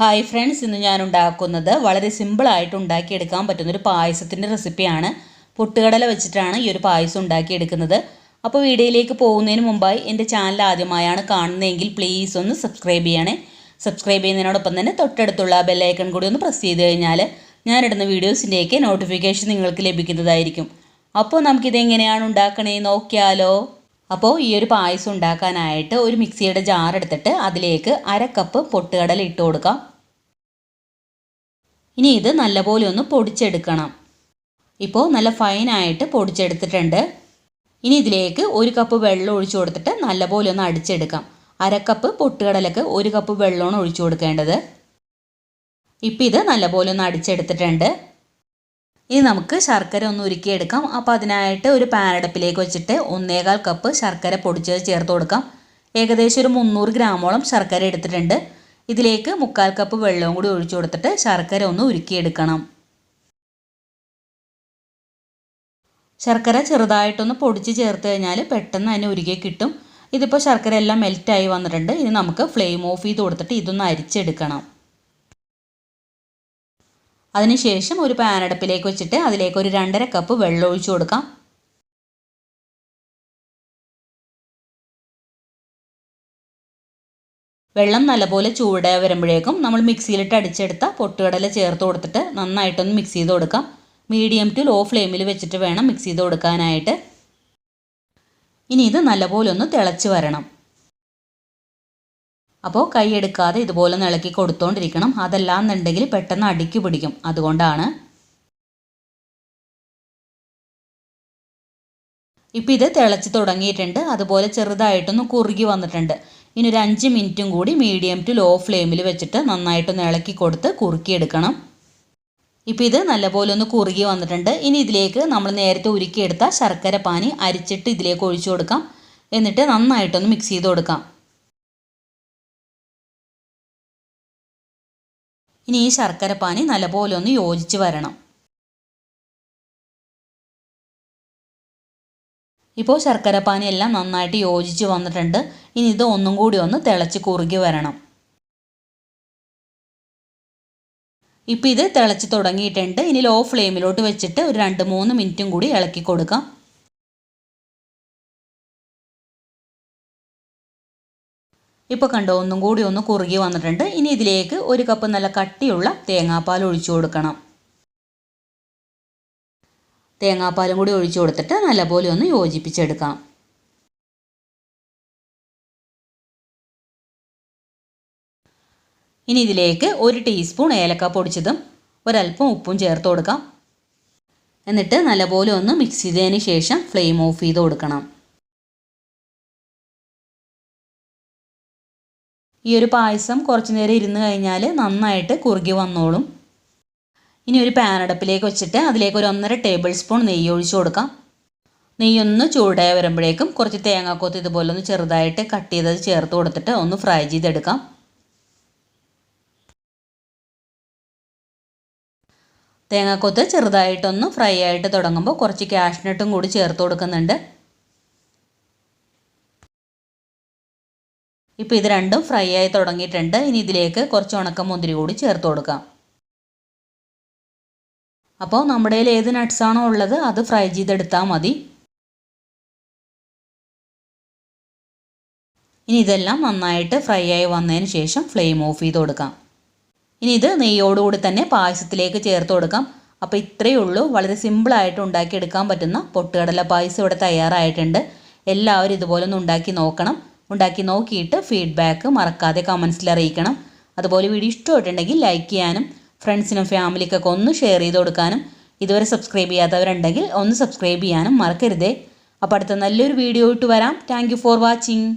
Hi friends ഇന്ന് ഞാൻ ഉണ്ടാക്കുന്നത് വളരെ സിമ്പിളായിട്ട് ഉണ്ടാക്കിയെടുക്കാൻ പറ്റുന്ന ഒരു പായസത്തിന്റെ റെസിപ്പിയാണ് പൊട്ടുകടല വെച്ചിട്ടാണ് ഈ ഒരു പായസം ഉണ്ടാക്കിയെടുക്കുന്നത്. അപ്പോൾ വീഡിയോയിലേക്ക് പോകുന്നതിന് മുമ്പായി എന്റെ ചാനൽ ആദ്യമായാണ് കാണുന്നതെങ്കിൽ പ്ലീസ് ഒന്ന് സബ്സ്ക്രൈബ് ചെയ്യണേ. സബ്സ്ക്രൈബ് ചെയ്യുന്നതിനോടൊപ്പം തന്നെ തൊട്ടടുത്തുള്ള ബെല്ലൈക്കൺ കൂടി ഒന്ന് പ്രസ് ചെയ്ത് കഴിഞ്ഞാൽ ഞാനിടുന്ന വീഡിയോസിന്റെയൊക്കെ നോട്ടിഫിക്കേഷൻ നിങ്ങൾക്ക് ലഭിക്കുന്നതായിരിക്കും. അപ്പോൾ നമുക്കിതെങ്ങനെയാണ് ഉണ്ടാക്കണേ നോക്കിയാലോ. അപ്പോൾ ഈ ഒരു പായസം ഉണ്ടാക്കാനായിട്ട് ഒരു മിക്സിയുടെ ജാർ എടുത്തിട്ട് അതിലേക്ക് അര കപ്പ് പൊട്ടുകടല ഇട്ട് കൊടുക്കാം. ഇനി ഇത് നല്ലപോലെ ഒന്ന് പൊടിച്ചെടുക്കണം. ഇപ്പോൾ നല്ല ഫൈനായിട്ട് പൊടിച്ചെടുത്തിട്ടുണ്ട്. ഇനി ഇതിലേക്ക് ഒരു കപ്പ് വെള്ളം ഒഴിച്ചു കൊടുത്തിട്ട് നല്ലപോലെ ഒന്ന് അടിച്ചെടുക്കാം. അരക്കപ്പ് കപ്പ് പൊട്ടുകടലക്ക് ഒരു കപ്പ് വെള്ളമാണ് ഒഴിച്ചു കൊടുക്കേണ്ടത്. ഇപ്പം ഇത് നല്ലപോലെ ഒന്ന് അടിച്ചെടുത്തിട്ടുണ്ട്. ഇനി നമുക്ക് ശർക്കര ഒന്ന് ഉരുക്കിയെടുക്കാം. അപ്പോൾ അതിനായിട്ട് ഒരു പാനടപ്പിലേക്ക് വെച്ചിട്ട് ഒന്നേകാൽ കപ്പ് ശർക്കര പൊടിച്ചത് ചേർത്ത് കൊടുക്കാം. ഏകദേശം ഒരു മുന്നൂറ് ഗ്രാമോളം ശർക്കര എടുത്തിട്ടുണ്ട്. ഇതിലേക്ക് മുക്കാൽ കപ്പ് വെള്ളവും കൂടി ഒഴിച്ചു കൊടുത്തിട്ട് ശർക്കര ഒന്ന് ഉരുക്കിയെടുക്കണം. ശർക്കര ചെറുതായിട്ടൊന്ന് പൊടിച്ച് ചേർത്ത് കഴിഞ്ഞാൽ പെട്ടെന്ന് തന്നെ ഉരുകി കിട്ടും. ഇതിപ്പോൾ ശർക്കര എല്ലാം മെൽറ്റായി വന്നിട്ടുണ്ട്. ഇനി നമുക്ക് ഫ്ലെയിം ഓഫ് ചെയ്ത് കൊടുത്തിട്ട് ഇതൊന്ന് അരിച്ചെടുക്കണം. അതിനുശേഷം ഒരു പാനടപ്പിലേക്ക് വെച്ചിട്ട് അതിലേക്ക് ഒരു രണ്ടര കപ്പ് വെള്ളം ഒഴിച്ചു കൊടുക്കാം. വെള്ളം നല്ലപോലെ ചൂടായി വരുമ്പോഴേക്കും നമ്മൾ മിക്സിയിലിട്ട് അടിച്ചെടുത്ത പൊട്ടുകടല ചേർത്ത് കൊടുത്തിട്ട് നന്നായിട്ടൊന്ന് മിക്സ് ചെയ്ത് കൊടുക്കാം. മീഡിയം ടു ലോ ഫ്ലെയിമിൽ വെച്ചിട്ട് വേണം മിക്സ് ചെയ്ത് കൊടുക്കാനായിട്ട്. ഇനി ഇത് നല്ലപോലെ ഒന്ന് തിളച്ച് വരണം. അപ്പോൾ കൈ എടുക്കാതെ ഇതുപോലെ നിളക്കി കൊടുത്തോണ്ടിരിക്കണം. അതല്ലാന്നുണ്ടെങ്കിൽ പെട്ടെന്ന് അടിക്ക് പിടിക്കും. അതുകൊണ്ടാണ്. ഇപ്പം ഇത് തിളച്ച് തുടങ്ങിയിട്ടുണ്ട്. അതുപോലെ ചെറുതായിട്ടൊന്ന് കുറുകി വന്നിട്ടുണ്ട്. ഇനി ഒരു അഞ്ച് മിനിറ്റും കൂടി മീഡിയം ടു ലോ ഫ്ലെയിമിൽ വെച്ചിട്ട് നന്നായിട്ടൊന്ന് ഇളക്കി കൊടുത്ത് കുറുക്കിയെടുക്കണം. ഇപ്പം ഇത് നല്ലപോലെ ഒന്ന് കുറുകി വന്നിട്ടുണ്ട്. ഇനി ഇതിലേക്ക് നമ്മൾ നേരത്തെ ഉരുക്കിയെടുത്ത ശർക്കര പാനി അരിച്ചിട്ട് ഇതിലേക്ക് ഒഴിച്ചു കൊടുക്കാം. എന്നിട്ട് നന്നായിട്ടൊന്ന് മിക്സ് ചെയ്ത് കൊടുക്കാം. ഇനി ഈ ശർക്കര പാനി നല്ലപോലെ ഒന്ന് യോജിച്ച് വരണം. ഇപ്പോൾ ശർക്കര പാനിയെല്ലാം നന്നായിട്ട് യോജിച്ച് വന്നിട്ടുണ്ട്. ഇനി ഇത് ഒന്നും കൂടി ഒന്ന് തിളച്ച് കുറുകി വരണം. ഇപ്പോൾ ഇത് തിളച്ച് തുടങ്ങിയിട്ടുണ്ട്. ഇനി ലോ ഫ്ലെയിമിലോട്ട് വെച്ചിട്ട് ഒരു രണ്ട് മൂന്ന് മിനിറ്റും കൂടി ഇളക്കി കൊടുക്കാം. ഇപ്പോൾ കണ്ടോ ഒന്നും കൂടി ഒന്ന് കുറുകി വന്നിട്ടുണ്ട്. ഇനി ഇതിലേക്ക് ഒരു കപ്പ് നല്ല കട്ടിയുള്ള തേങ്ങാപ്പാൽ ഒഴിച്ചു കൊടുക്കണം. തേങ്ങാപ്പാലും കൂടി ഒഴിച്ചു കൊടുത്തിട്ട് നല്ലപോലെ ഒന്ന് യോജിപ്പിച്ചെടുക്കാം. ഇനി ഇതിലേക്ക് ഒരു ടീസ്പൂൺ ഏലക്ക പൊടിച്ചതും ഒരല്പം ഉപ്പും ചേർത്ത് കൊടുക്കാം. എന്നിട്ട് നല്ലപോലെ ഒന്ന് മിക്സ് ചെയ്തതിന് ശേഷം ഫ്ലെയിം ഓഫ് ചെയ്ത് കൊടുക്കണം. ഈ ഒരു പായസം കുറച്ചു നേരം ഇരുന്ന് കഴിഞ്ഞാൽ നന്നായിട്ട് കുറുകി വന്നോളും. ഇനി ഒരു പാൻ പാനടപ്പിലേക്ക് വെച്ചിട്ട് അതിലേക്ക് ഒരു ഒന്നര ടേബിൾ സ്പൂൺ നെയ്യ് ഒഴിച്ചു കൊടുക്കാം. നെയ്യൊന്ന് ചൂടായി വരുമ്പോഴേക്കും കുറച്ച് തേങ്ങാക്കൊത്ത് ഇതുപോലെ ഒന്ന് ചെറുതായിട്ട് കട്ട് ചെയ്തത് ചേർത്ത് കൊടുത്തിട്ട് ഒന്ന് ഫ്രൈ ചെയ്തെടുക്കാം. തേങ്ങാക്കൊത്ത് ചെറുതായിട്ടൊന്ന് ഫ്രൈ ആയിട്ട് തുടങ്ങുമ്പോൾ കുറച്ച് കാഷ്നട്ടും കൂടി ചേർത്ത് കൊടുക്കുന്നുണ്ട്. ഇപ്പോൾ ഇത് രണ്ടും ഫ്രൈ ആയി തുടങ്ങിയിട്ടുണ്ട്. ഇനി ഇതിലേക്ക് കുറച്ച് ഉണക്കമുന്തിരി കൂടി ചേർത്ത് കൊടുക്കാം. അപ്പോൾ നമ്മുടെ കയ്യിൽ ഏത് നട്ട്സാണോ ഉള്ളത് അത് ഫ്രൈ ചെയ്തെടുത്താൽ മതി. ഇനി ഇതെല്ലാം നന്നായിട്ട് ഫ്രൈ ആയി വന്നതിന് ശേഷം ഫ്ലെയിം ഓഫ് ചെയ്ത് കൊടുക്കാം. ഇനി ഇത് നെയ്യോടുകൂടി തന്നെ പായസത്തിലേക്ക് ചേർത്ത് കൊടുക്കാം. അപ്പോൾ ഇത്രയേ ഉള്ളൂ. വളരെ സിമ്പിളായിട്ട് ഉണ്ടാക്കിയെടുക്കാൻ പറ്റുന്ന പൊട്ടുകടല പായസം ഇവിടെ തയ്യാറായിട്ടുണ്ട്. എല്ലാവരും ഇതുപോലെ ഒന്ന് ഉണ്ടാക്കി നോക്കണം. ഉണ്ടാക്കി നോക്കിയിട്ട് ഫീഡ്ബാക്ക് മറക്കാതെ കമൻസിൽ അറിയിക്കണം. അതുപോലെ വീഡിയോ ഇഷ്ടമായിട്ടുണ്ടെങ്കിൽ ലൈക്ക് ചെയ്യാനും ഫ്രണ്ട്സിനും ഫാമിലിക്കൊക്കെ ഒന്ന് ഷെയർ ചെയ്ത് കൊടുക്കാനും ഇതുവരെ സബ്സ്ക്രൈബ് ചെയ്യാത്തവരുണ്ടെങ്കിൽ ഒന്ന് സബ്സ്ക്രൈബ് ചെയ്യാനും മറക്കരുതേ. അപ്പോൾ അടുത്ത നല്ലൊരു വീഡിയോ ഇട്ട് വരാം. Thank for watching